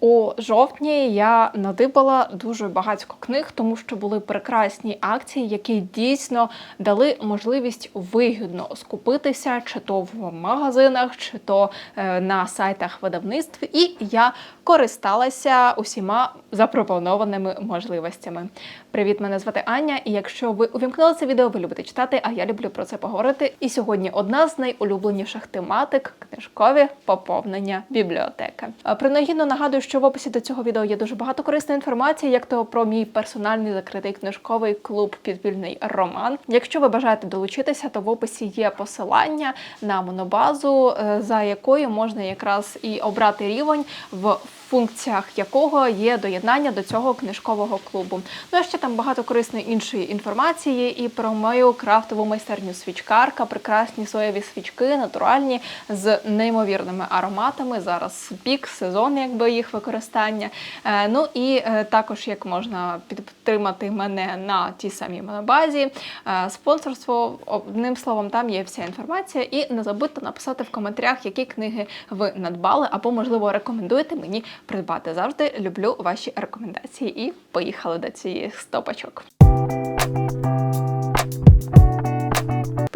У жовтні я надибала дуже багатько книг, тому що були прекрасні акції, які дійсно дали можливість вигідно скупитися, чи то в магазинах, чи то е, на сайтах видавництв. І я користалася усіма запропонованими можливостями. Привіт, мене звати Аня. І якщо ви увімкнули це відео, ви любите читати, а я люблю про це поговорити. І сьогодні одна з найулюбленіших тематик книжкові поповнення бібліотеки. Е, Принагідно нагадую, що в описі до цього відео є дуже багато корисної інформації, як то про мій персональний закритий книжковий клуб Підвільний роман. Якщо ви бажаєте долучитися, то в описі є посилання на монобазу, е, за якою можна якраз і обрати рівень в функціях якого є доєднання до цього книжкового клубу. Ну а ще там багато корисної іншої інформації і про мою крафтову майстерню свічкарка, прекрасні соєві свічки, натуральні з неймовірними ароматами. Зараз пік, сезон, якби їх використання. Е, ну і е, також як можна підтримати мене на тій самій монобазі. Е, спонсорство, одним словом, там є вся інформація. І не забудьте написати в коментарях, які книги ви надбали, або, можливо, рекомендуєте мені придбати. Завжди люблю ваші рекомендації. І поїхали до цієї стопочок.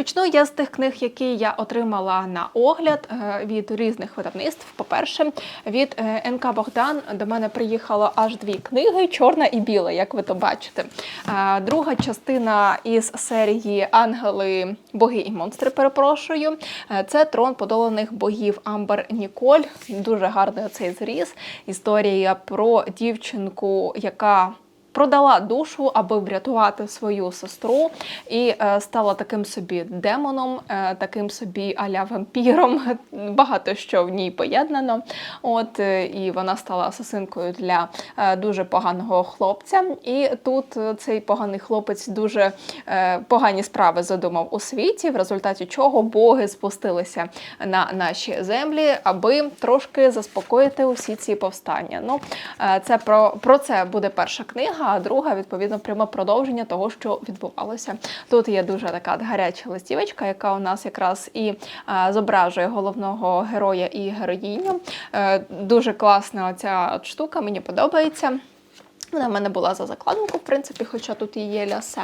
Почну я з тих книг, які я отримала на огляд е, від різних видавництв. По-перше, від е, НК Богдан до мене приїхало аж дві книги: чорна і біла, як ви то бачите. Е, Друга частина із серії Ангели, боги і монстри. Перепрошую. Це трон подоланих богів Амбер Ніколь. Дуже гарний оцей зріз. Історія про дівчинку, яка продала душу, аби врятувати свою сестру, і е, стала таким собі демоном, е, таким собі аля вампіром. Багато що в ній поєднано. От е, і вона стала асасинкою для дуже поганого хлопця. І тут цей поганий хлопець дуже погані справи задумав у світі, в результаті чого боги спустилися на наші землі, аби трошки заспокоїти усі ці повстання. Ну, це про, про це буде перша книга, а друга, відповідно, пряме продовження того, що відбувалося. Тут є дуже така гаряча листівочка, яка у нас якраз і е, зображує головного героя і героїню. Е, дуже класна оця штука, мені подобається. Вона в мене була за закладинку, в принципі, хоча тут і є лясе.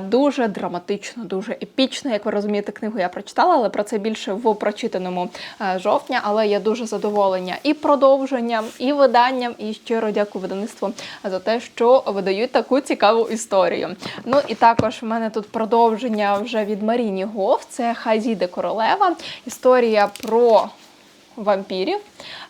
Дуже драматично, дуже епічно. Як ви розумієте, книгу я прочитала, але про це більше в прочитаному е, жовтня. Але я дуже задоволення і продовженням, і виданням, і щиро дякую видавництву за те, що видають таку цікаву історію. Ну і також в мене тут продовження вже від Маріні Гоф. Це Хай зійде королева. Історія про вампірів,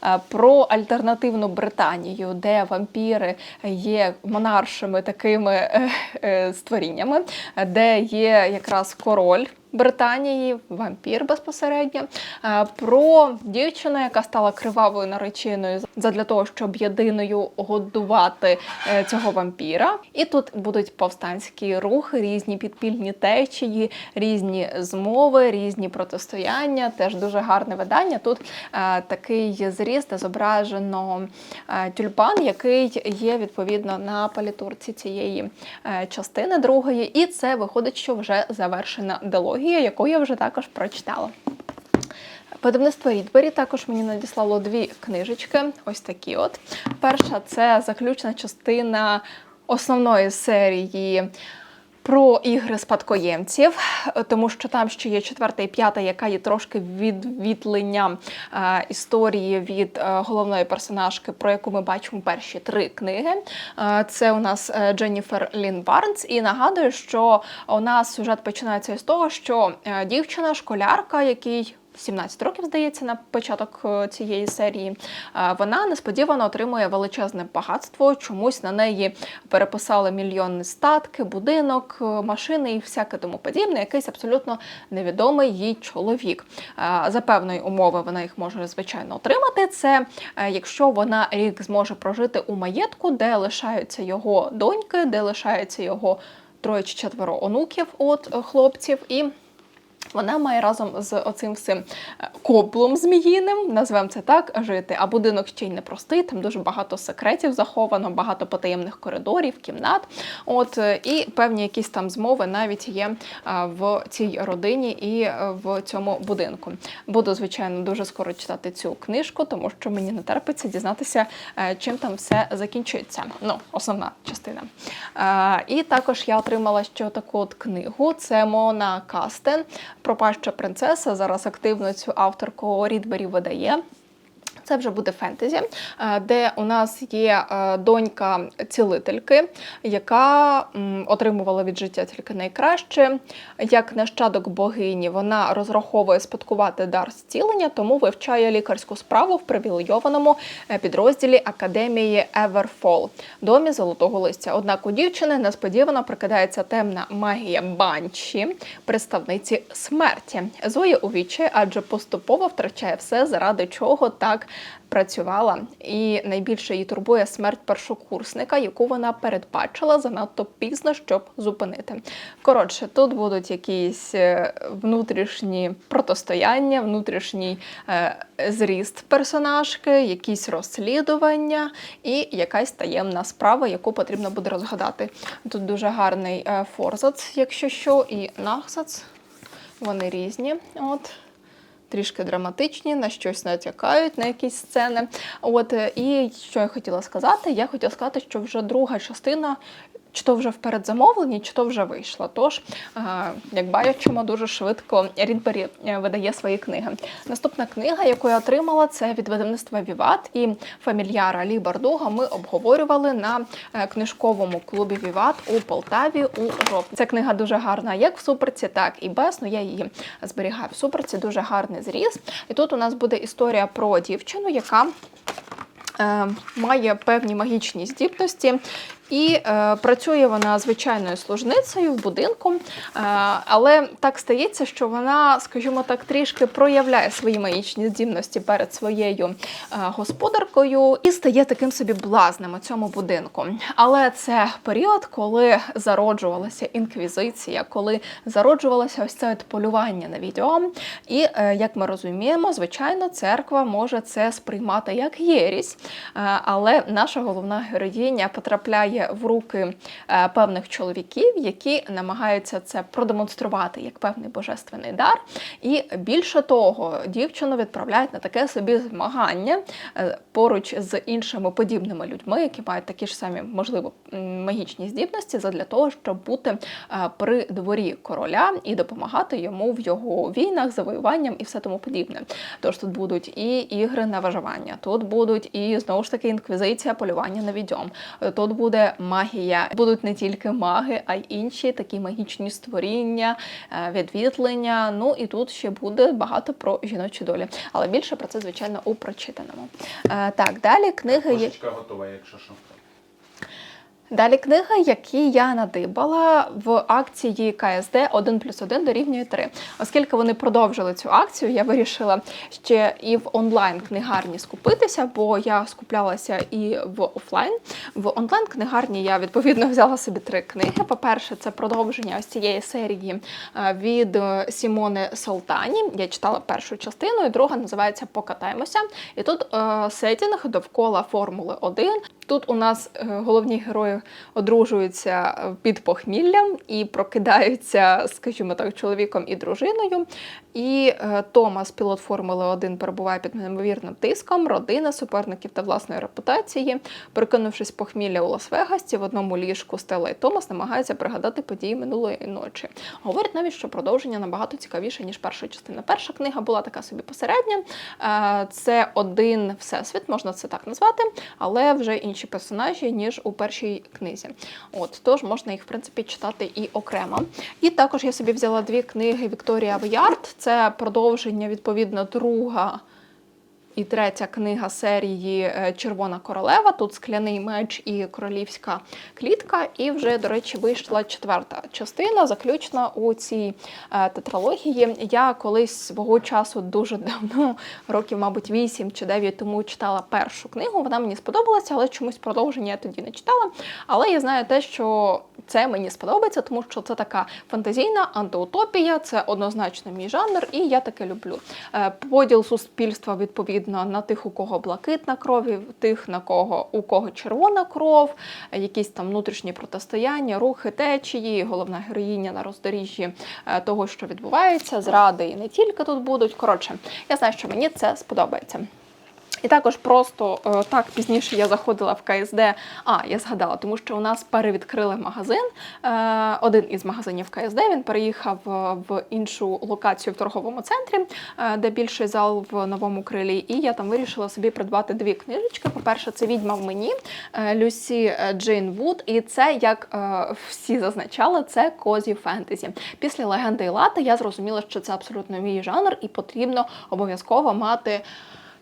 е, про альтернативну Британію, де вампіри є монаршими такими е, е, створіннями, де є якраз король. Британії, вампір безпосередньо, е, про дівчину, яка стала кривавою нареченою задля того, щоб єдиною годувати е, цього вампіра. І тут будуть повстанські рухи, різні підпільні течії, різні змови, різні протистояння. Теж дуже гарне видання. Тут е, такий зріз, де зображено тюльпан, який є відповідно на палітурці цієї частини другої. І це виходить, що вже завершена дилогія, яку я вже також прочитала. Видавництво Рідбері також мені надіслало дві книжечки. Ось такі от. Перша це заключна частина основної серії. Про ігри спадкоємців, тому що там ще є четверта і п'ята, яка є трошки відвітленням е, історії від е, головної персонажки, про яку ми бачимо перші три книги. Е, це у нас Дженніфер Лін Барнс. І нагадую, що у нас сюжет починається із того, що дівчина, школярка, який 17 років, здається, на початок е, цієї серії. Вона несподівано отримує величезне багатство. Чомусь на неї переписали мільйонні статки, будинок, е, машини і всяке тому подібне. Якийсь абсолютно невідомий їй чоловік. Е, За певної умови вона їх може звичайно отримати. Це якщо вона рік зможе прожити у маєтку, де лишаються його доньки, де лишаються його троє чи четверо онуків от хлопців і. Вона має разом з оцим всім е, коблом зміїним, назвемо це так, жити. А будинок ще й непростий, там дуже багато секретів заховано, багато потаємних коридорів, кімнат. От е, і певні якісь там змови навіть є е, в цій родині і в цьому будинку. Буду, звичайно, дуже скоро читати цю книжку, тому що мені не терпиться дізнатися, чим там все закінчується. Ну, основна частина. І також я отримала ще таку от книгу. Це Мона Кастен Пропаща принцеса. Зараз активно цю авторку Рідбері видає. Це вже буде фентезі, е, де у нас є е, донька цілительки, яка отримувала від життя тільки найкраще. Як нащадок богині, вона розраховує спадкувати дар зцілення, тому вивчає лікарську справу в привілейованому е, підрозділі академії Еверфол, домі золотого листя. Однак у дівчини несподівано прикидається темна магія банші, представниці смерті. Зоя у вічі, адже поступово втрачає все, заради чого так працювала. І найбільше її турбує смерть першокурсника, яку вона передбачила занадто пізно, щоб зупинити. Коротше, тут будуть якісь е, внутрішні протистояння, внутрішній е, зріст персонажки, якісь розслідування і якась таємна справа, яку потрібно буде розгадати. Тут дуже гарний е, форзац, якщо що, і нахзац. Вони різні. От трішки драматичні, на щось натякають, на якісь сцени. От е, і що я хотіла сказати? Я хотіла сказати, що вже друга частина. Чи то вже в передзамовленні, чи то вже вийшла. Тож, е, як бачимо, дуже швидко Рідбері е, видає свої книги. Наступна книга, яку я отримала, це від видавництва Віват і фамільяра Лі Бардуга. Ми обговорювали на е, книжковому клубі Віват у Полтаві у жовтні. Ця книга дуже гарна, як в суперці, так і без. Ну я її зберігаю в суперці. Дуже гарний зріз. І тут у нас буде історія про дівчину, яка має певні магічні здібності. І е, працює вона звичайною служницею в будинку, е, але так стається, що вона, скажімо так, трішки проявляє свої магічні здібності перед своєю е, господаркою і стає таким собі блазнем у цьому будинку. Але це період, коли зароджувалася інквізиція, коли зароджувалося ось це полювання на відьом. І е, як ми розуміємо, звичайно, церква може це сприймати як єрість, е, але наша головна героїня потрапляє в руки е, певних чоловіків, які намагаються це продемонструвати як певний божественний дар. І більше того, дівчину відправляють на таке собі змагання е, поруч з іншими подібними людьми, які мають такі ж самі, можливо, магічні здібності, задля того, щоб бути е, при дворі короля і допомагати йому в його війнах, завоюванням і все тому подібне. Тож тут будуть і ігри на виживання, тут будуть і знову ж таки інквізиція, полювання на відьом. Тут буде магія. Будуть не тільки маги, а й інші такі магічні створіння, е, відвітлення. Ну і тут ще буде багато про жіночі долі. Але більше про це, звичайно, у прочитаному. Е, Так, далі книги є. Готова, якщо що. Далі книги, які я надибала в акції КСД 1 плюс 1 дорівнює 3. Оскільки вони продовжили цю акцію, я вирішила ще і в онлайн книгарні скупитися, бо я скуплялася і в офлайн. В онлайн книгарні я відповідно взяла собі три книги. По-перше, це продовження ось цієї серії е, від е, Сімони Солтані. Я читала першу частину, і друга називається Покатаємося. І тут е, сетінг довкола Формули 1. Тут у нас е, головні герої одружуються е, під похміллям і прокидаються, скажімо так, чоловіком і дружиною. І е, Томас, пілот Формули 1, перебуває під неймовірним тиском, родини, суперників та власної репутації. Перекинувшись похмілля у Лас-Вегасі, в одному ліжку Стелла і Томас намагаються пригадати події минулої ночі. Говорять навіть, що продовження набагато цікавіше, ніж перша частина. Перша книга була така собі посередня. Це один всесвіт, можна це так назвати, але вже інші персонажі, ніж у першій книзі. От, тож можна їх, в принципі, читати і окремо. І також я собі взяла дві книги Вікторія Вярд. Це продовження, відповідно, друга і третя книга серії е, Червона королева. Тут скляний меч і королівська клітка. І вже, до речі, вийшла четверта частина, заключна у цій е, тетралогії. Я колись свого часу дуже давно, років, мабуть, 8 чи 9 тому читала першу книгу. Вона мені сподобалася, але чомусь продовження я тоді не читала. Але я знаю те, що це мені сподобається, тому що це така фантазійна антиутопія, це однозначно мій жанр, і я таке люблю. Е, Поділ суспільства відповідно на тих, у кого блакитна кров, і тих, на кого у кого червона кров, якісь там внутрішні протистояння, рухи течії, головна героїня на роздоріжжі е, того, що відбувається, зради і не тільки тут будуть. Коротше, я знаю, що мені це сподобається. І також просто е, так пізніше я заходила в КСД. А, я згадала, тому що у нас перевідкрили магазин. Е, Один із магазинів КСД він переїхав е, в іншу локацію в торговому центрі, де більший зал в новому крилі. І я там вирішила собі придбати дві книжечки. По-перше, це відьма в мені Люсі Джейн Вуд. І це, як всі зазначали, це козі фентезі. Після легенди Ілати я зрозуміла, що це абсолютно мій жанр, і потрібно обов'язково мати.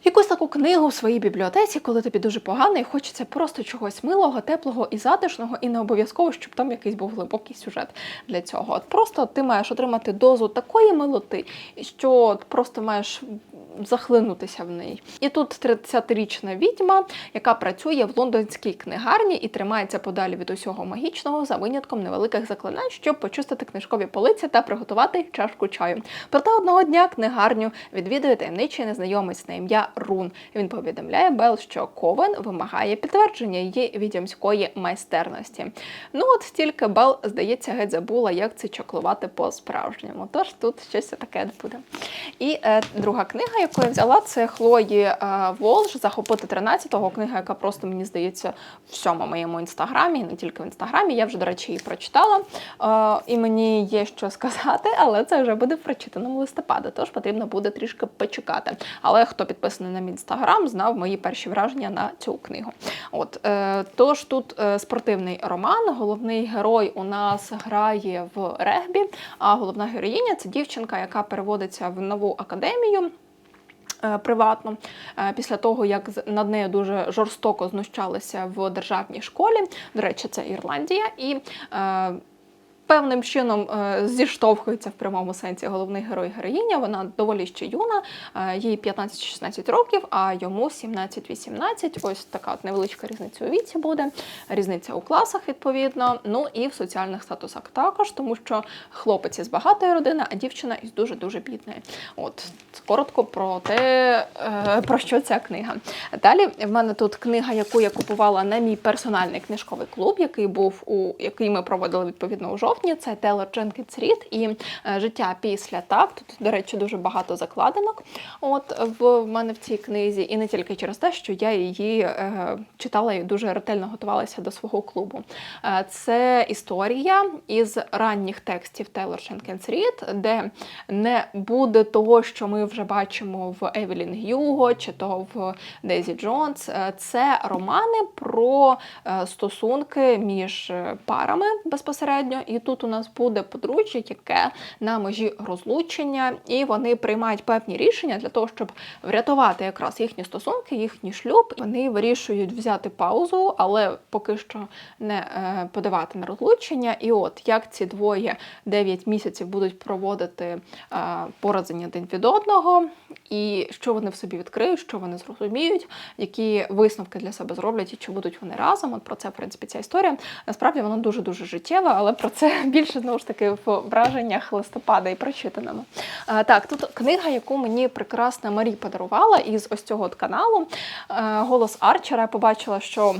Якусь таку книгу в своїй бібліотеці, коли тобі дуже погано, і хочеться просто чогось милого, теплого і затишного, і не обов'язково, щоб там якийсь був глибокий сюжет для цього. От просто ти маєш отримати дозу такої милоти, що просто маєш захлинутися в неї. І тут 30-річна відьма, яка працює в лондонській книгарні і тримається подалі від усього магічного за винятком невеликих заклинань, щоб почистити книжкові полиці та приготувати чашку чаю. Проте одного дня книгарню відвідує таємничий незнайомець на ім'я Рун. Він повідомляє Бел, що Ковен вимагає підтвердження її відьомської майстерності. Ну от тільки Бел, здається, геть забула, як це чаклувати по-справжньому. Тож тут щось таке буде. І е, друга книга, яку я взяла, це Хлої е, Волж Захопити 13-го. Книга, яка просто мені здається в всьому моєму інстаграмі, не тільки в інстаграмі. Я вже, до речі, її прочитала. Е, і мені є що сказати, але це вже буде в прочитаному листопаду, тож потрібно буде трішки почекати. Але хто підписаний на мій інстаграм, знав мої перші враження на цю книгу. От е, тож тут е, спортивний роман. Головний герой у нас грає в регбі, а головна героїня це дівчинка, яка переводиться в нову академію. е, Приватно після того, як над нею дуже жорстоко знущалися в державній школі. До речі, це Ірландія, і певним чином е, зіштовхується в прямому сенсі головний герой героїня. Вона доволі ще юна, е, їй 15-16 років, а йому 17-18. Ось така от невеличка різниця у віці буде, різниця у класах відповідно. Ну і в соціальних статусах також, тому що хлопець із багатої родини, а дівчина із дуже дуже бідної. От коротко про те, е, про що ця книга. Далі в мене тут книга, яку я купувала на мій персональний книжковий клуб, який був у який ми проводили відповідно у жовтні. Це Тейлор Дженкінс Рід і е, життя після так. Тут, до речі, дуже багато закладинок. От в мене в цій книзі, і не тільки через те, що я її е, читала і дуже ретельно готувалася до свого клубу. Е, це історія із ранніх текстів Тейлор Дженкінс Рід, де не буде того, що ми вже бачимо в Евелін Гюго чи то в Дейзі Джонс. Це романи про стосунки між парами безпосередньо. І тут у нас буде подружжя, яке на межі розлучення, і вони приймають певні рішення для того, щоб врятувати якраз їхні стосунки, їхній шлюб. Вони вирішують взяти паузу, але поки що не е, подавати на розлучення. І от як ці двоє 9 місяців будуть проводити е, пороdzення один від одного, і що вони в собі відкриють, що вони зрозуміють, які висновки для себе зроблять і чи будуть вони разом. От про це, в принципі, ця історія. Насправді вона дуже дуже життєва, але про це більше знову ж таки в враженнях листопада і прочитаному. Так, тут книга, яку мені прекрасна Марі подарувала із ось цього от каналу. Голос Арчера. Я побачила, що.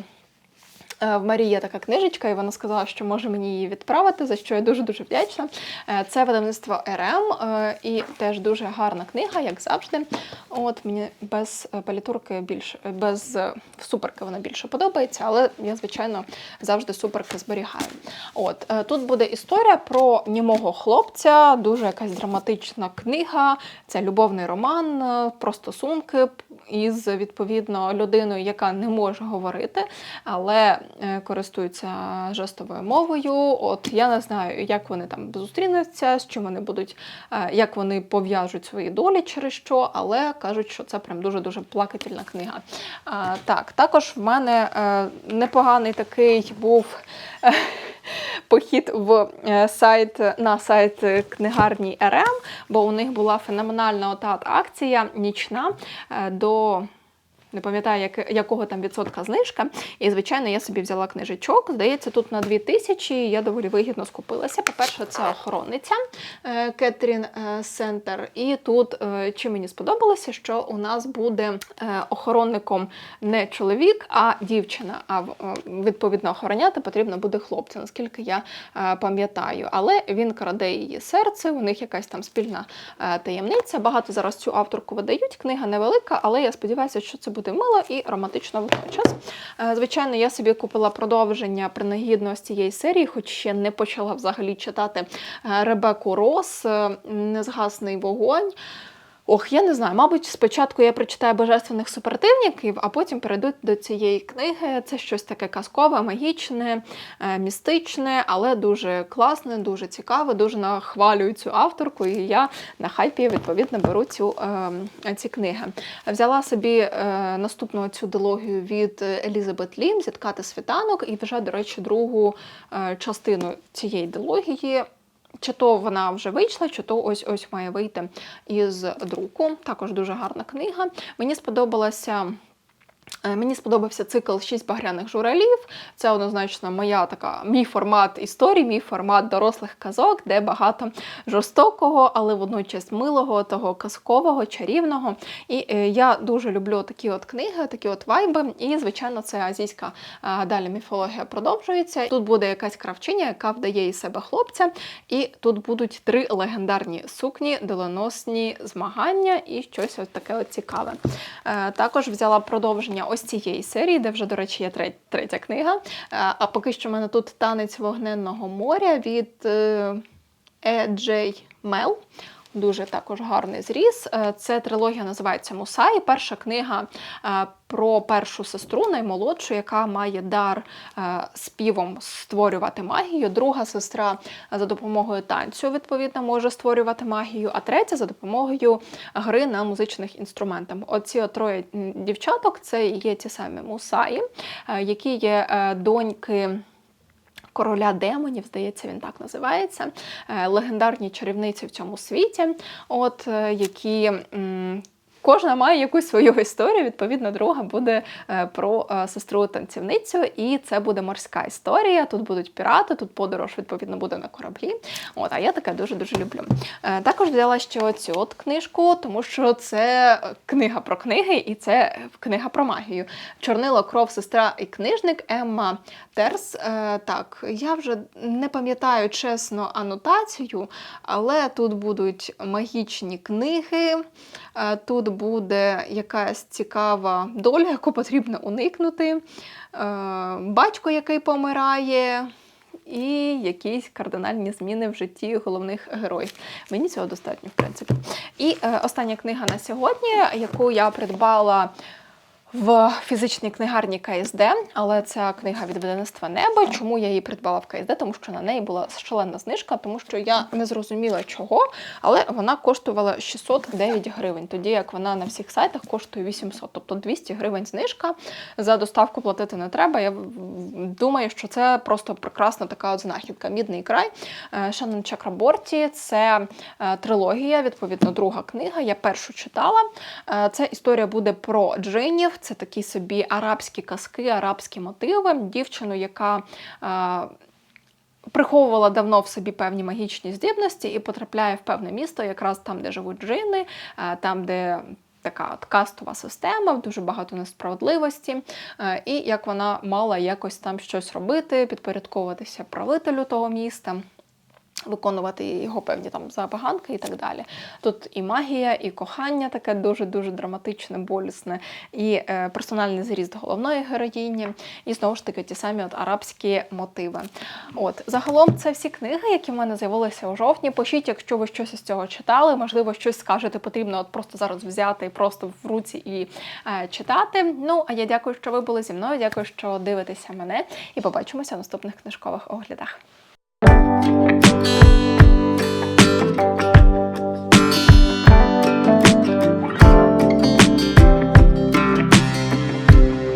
Е, В Марії є така книжечка, і вона сказала, що може мені її відправити, за що я дуже дуже вдячна. Е, Це видавництво РМ е, і теж дуже гарна книга, як завжди. От мені без палітурки більше без суперки вона більше подобається, але я звичайно завжди суперки зберігаю. От тут буде історія про німого хлопця, дуже якась драматична книга. Це любовний роман про стосунки. Із відповідно людиною, яка не може говорити, але е, користується жестовою мовою. От я не знаю, як вони там зустрінуться, з чим вони будуть, е, як вони пов'яжуть свої долі через що, але кажуть, що це прям дуже дуже плакательна книга. Так, також в мене е, непоганий такий був. Похід в е, сайт на сайт книгарні РМ, бо у них була феноменальна ота акція нічна е, до. Не пам'ятаю, як, якого там відсотка знижка. І, звичайно, я собі взяла книжечок. Здається, тут на 2000 я доволі вигідно скупилася. По-перше, це охоронниця е, Кетрін е, Сентер. І тут е, чим мені сподобалося, що у нас буде охоронником не чоловік, а дівчина. А відповідно охороняти потрібно буде хлопця, наскільки я пам'ятаю. Але він краде її серце, у них якась там спільна таємниця. Багато зараз цю авторку видають. Книга невелика, але я сподіваюся, що це буде мило і романтично водночас. Е, Звичайно, я собі купила продовження принагідно з цієї серії, хоч ще не почала взагалі читати е, Ребеку Рос, е, Незгасний вогонь. Ох, я не знаю. Мабуть, спочатку я прочитаю божественних супротивників, а потім перейду до цієї книги. Це щось таке казкове, магічне, е, містичне, але дуже класне, дуже цікаве, дуже нахвалюю цю авторку. І я на хайпі відповідно беру цю, е, ці книги. Взяла собі е, наступну цю дилогію від Елізабет Лім Зіткати світанок, і вже, до речі, другу е, частину цієї дилогії. Чи то вона вже вийшла, чи то ось ось має вийти із друку. Також дуже гарна книга. Мені сподобалася. Е, Мені сподобався цикл Шість багряних журалів. Це однозначно моя така мій формат історії, мій формат дорослих казок, де багато жорстокого, але водночас милого, того казкового, чарівного. І е, я дуже люблю такі от книги, такі от вайби. І, звичайно, це азійська далі міфологія продовжується. Тут буде якась кравчиня, яка вдає із себе хлопця. І тут будуть три легендарні сукні, доленосні змагання і щось от таке от цікаве. Е, Також взяла продовження ось цієї серії, де вже, до речі, є третя, книга. Е, А поки що в мене тут танець вогненного моря від е, Е. Джей Мел. Дуже також гарний зріз. Е, Це трилогія називається Мусай. Перша книга е, про першу сестру, наймолодшу, яка має дар е, співом створювати магію. Друга сестра за допомогою танцю, відповідно, може створювати магію, а третя за допомогою гри на музичних інструментах. Оці троє дівчаток це є ті самі мусаї, які є доньки. Короля демонів, здається, він так називається. Е, Легендарні чарівниці в цьому світі, от е, які. Кожна має якусь свою історію. Відповідно, друга буде е, про е, сестру танцівницю, і це буде морська історія. Тут будуть пірати, тут подорож відповідно буде на кораблі. От, а я таке дуже дуже люблю. Е, Також взяла ще оцю от книжку, тому що це книга про книги, і це книга про магію. Чорнило, кров, сестра і книжник Емма Терс. Так, я вже не пам'ятаю чесно анотацію, але тут будуть магічні книги. Тут буде якась цікава доля, яку потрібно уникнути. Е, Батько, який помирає. І якісь кардинальні зміни в житті головних героїв. Мені цього достатньо, в принципі. І е, остання книга на сьогодні, яку я придбала в фізичній книгарні КСД, але ця книга від видавництва Небо. Чому я її придбала в КСД? Тому що на неї була шалена знижка, тому що я не зрозуміла чого, але вона коштувала 609 гривень, тоді як вона на всіх сайтах коштує 800, тобто 200 гривень знижка. За доставку платити не треба. Я думаю, що це просто прекрасна така от знахідка. Мідний край Е, Шанон Чакраборті. Це е, трилогія, відповідно, друга книга. Я першу читала. Е, Це історія буде про джинів. Це такі собі арабські казки, арабські мотиви. Дівчину, яка е, приховувала давно в собі певні магічні здібності і потрапляє в певне місто, якраз там, де живуть джини, е, там, де. Така от кастова система, дуже багато несправедливості, е, і як вона мала якось там щось робити, підпорядковуватися правителю того міста. Виконувати його певні там забаганки і так далі. Тут і магія, і кохання таке дуже-дуже драматичне, болісне, і е, персональний зріст головної героїні, і знову ж таки ті самі от арабські мотиви. От загалом це всі книги, які в мене з'явилися у жовтні. Пишіть, якщо ви щось із цього читали, можливо, щось скажете, потрібно от просто зараз взяти просто в руці і е, читати. Ну а я дякую, що ви були зі мною. Дякую, що дивитеся мене, і побачимося в наступних книжкових оглядах.